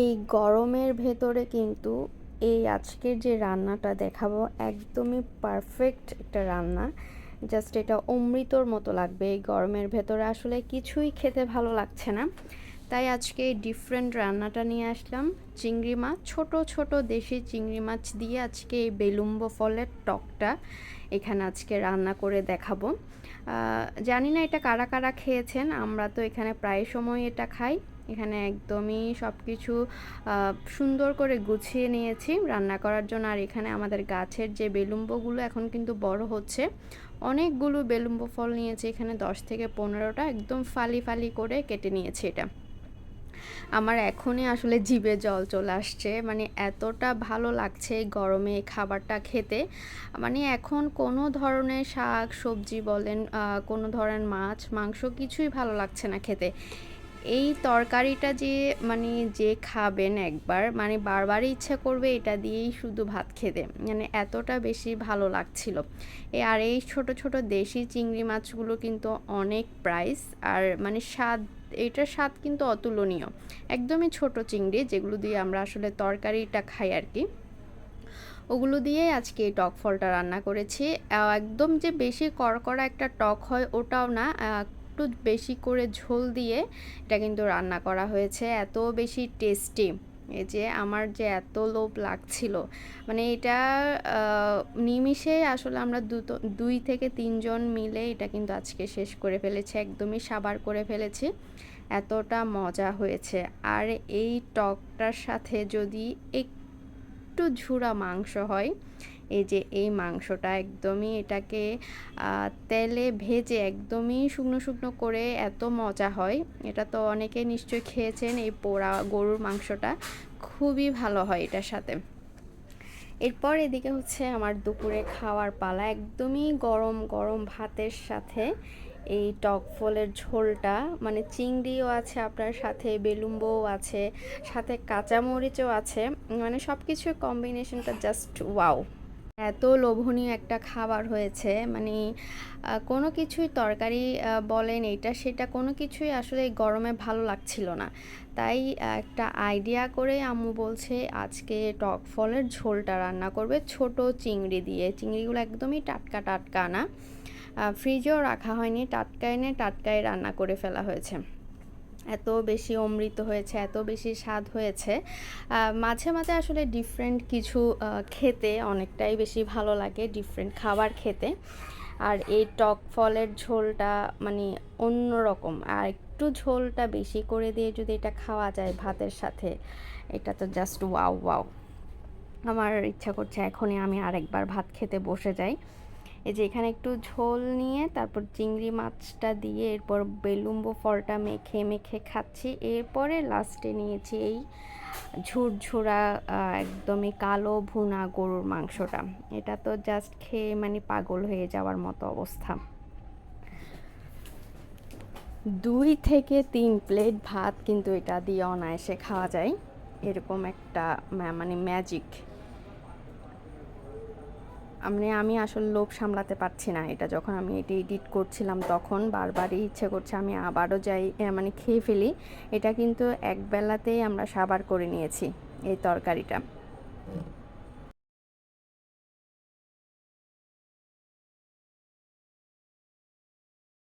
এই গরমের ভেতরে কিন্তু এই আজকের যে রান্নাটা দেখাবো একদমই পারফেক্ট একটা রান্না। জাস্ট এটা অমৃতর মতো লাগবে এই গরমের ভেতরে। আসলে কিছুই খেতে ভালো লাগছে না। তাই আজকে এই ডিফারেন্ট রান্নাটা নিয়ে আসলাম। চিংড়ি মাছ, ছোট ছোট দেশি চিংড়ি মাছ দিয়ে আজকে এই বেলুম্ব ফলের টকটা এখানে আজকে রান্না করে দেখাবো। জানি না এটা কারা কারা খেয়েছেন। আমরা তো এখানে প্রায় সময় এটা খাই। এখানে একদমই সব কিছু সুন্দর করে গুছিয়ে নিয়েছি রান্না করার জন্য। আর এখানে আমাদের গাছের যে বেলুম্বগুলো এখন কিন্তু বড় হচ্ছে, অনেকগুলো বেলুম্ব ফল নিয়েছি। এখানে দশ থেকে পনেরোটা একদম ফালি ফালি করে কেটে নিয়েছি এটা। আমার এখনই আসলে জিভে জল চলে আসছে মানে এতটা ভালো লাগছে এই গরমে খাবারটা খেতে। মানে এখন কোনো ধরনের শাক, সবজি বলেন কোনো ধরনের মাছ, মাংস কিছুই ভালো লাগছে না খেতে। এই তরকারিটা যে মানে যে খাবেন একবার মানে বারবারই ইচ্ছা করবে এটা দিয়েই শুধু ভাত খেতে। মানে এতটা বেশি ভালো লাগছিল। আর এই ছোট ছোট দেশি চিংড়ি মাছগুলো কিন্তু অনেক প্রাইস আর মানে স্বাদ, এটার স্বাদ কিন্তু অতুলনীয়। একদমই ছোট চিংড়ি, যেগুলো দিয়ে আমরা আসলে তরকারিটা খাই আর কি। ওগুলো দিয়ে আজকে এই টক ফলটা রান্না করেছি। একদম যে বেশি কড়কড়া একটা টক হয় ওটাও না একটু বেশি করে ঝোল দিয়ে এটা কিন্তু রান্না করা হয়েছে। এত বেশি টেস্টি। এই যে আমার যে এত লোভ লাগছিল। মানে এটা নিমিষে আসলে আমরা দুই থেকে তিনজন মিলে এটা কিন্তু আজকে শেষ করে ফেলেছি। একদমই সাবার করে ফেলেছি। এতটা মজা হয়েছে। আর এই টকটার সাথে যদি একটু ঝুরা মাংস হয় এই যে এই মাংসটা একদমই এটাকে তেলে ভেজে একদমই শুকনো শুকনো করে এত মজা হয়। এটা তো অনেকে নিশ্চয়ই খেয়েছেন এই পোড়া গরুর মাংসটা। খুবই ভালো হয় এটার সাথে। এরপর এদিকে হচ্ছে আমার দুপুরে খাওয়ার পালা একদমই গরম গরম ভাতের সাথে। এই টক ফলের ঝোলটা মানে চিংড়িও আছে আপনার সাথে, বেলুম্বও আছে, সাথে কাঁচামরিচও আছে মানে সব কিছুর কম্বিনেশনটা জাস্ট ওয়াও এত লোভনীয় একটা খাবার হয়েছে। মানে কোনো কিছুই তরকারি বলেন এটা সেটা কোনো কিছুই আসলে গরমে ভালো লাগছিল না। তাই একটা আইডিয়া করে আম্মু বলছে, আজকে টক ফলের ঝোলটা রান্না করবে ছোট চিংড়ি দিয়ে। চিংড়িগুলো একদমই টাটকা টাটকা না। ফ্রিজেও রাখা হয়নি টাটকা এনে টাটকায় রান্না করে ফেলা হয়েছে। এত বেশি অমৃত হয়েছে, এত বেশি স্বাদ হয়েছে। মাঝে মাঝে আসলে ডিফারেন্ট কিছু খেতে অনেকটাই বেশি ভালো লাগে ডিফারেন্ট খাবার খেতে। আর এই টক ফলের ঝোলটা মানে অন্যরকম। আর একটু ঝোলটা বেশি করে দিয়ে যদি এটা খাওয়া যায় ভাতের সাথে, এটা তো জাস্ট ওয়াও ওয়াও আমার ইচ্ছা করছে এখনই আমি আরেকবার ভাত খেতে বসে যাই। এই যে এখানে একটু ঝোল নিয়ে তারপর চিংড়ি মাছটা দিয়ে এরপর বেলুম্বো ফলটা মেখে মেখে খাচ্ছি। এরপরে লাস্টে নিয়েছি এই ঝুরঝুরা একদমই কালো ভুনা গরুর মাংসটা। এটা তো জাস্ট খেয়ে মানে পাগল হয়ে যাওয়ার মতো অবস্থা। দুই থেকে তিন প্লেট ভাত কিন্তু এটা দিয়ে অনায়াসে খাওয়া যায়। এরকম একটা মানে ম্যাজিক মানে আমি আসলে লোভ সামলাতে পারছি না এটা। যখন আমি এটি এডিট করছিলাম তখন বারবারই ইচ্ছে করছে আমি আবারও যাই মানে খেয়ে ফেলি। এটা কিন্তু এক বেলাতেই আমরা সাবার করে নিয়েছি এই তরকারিটা।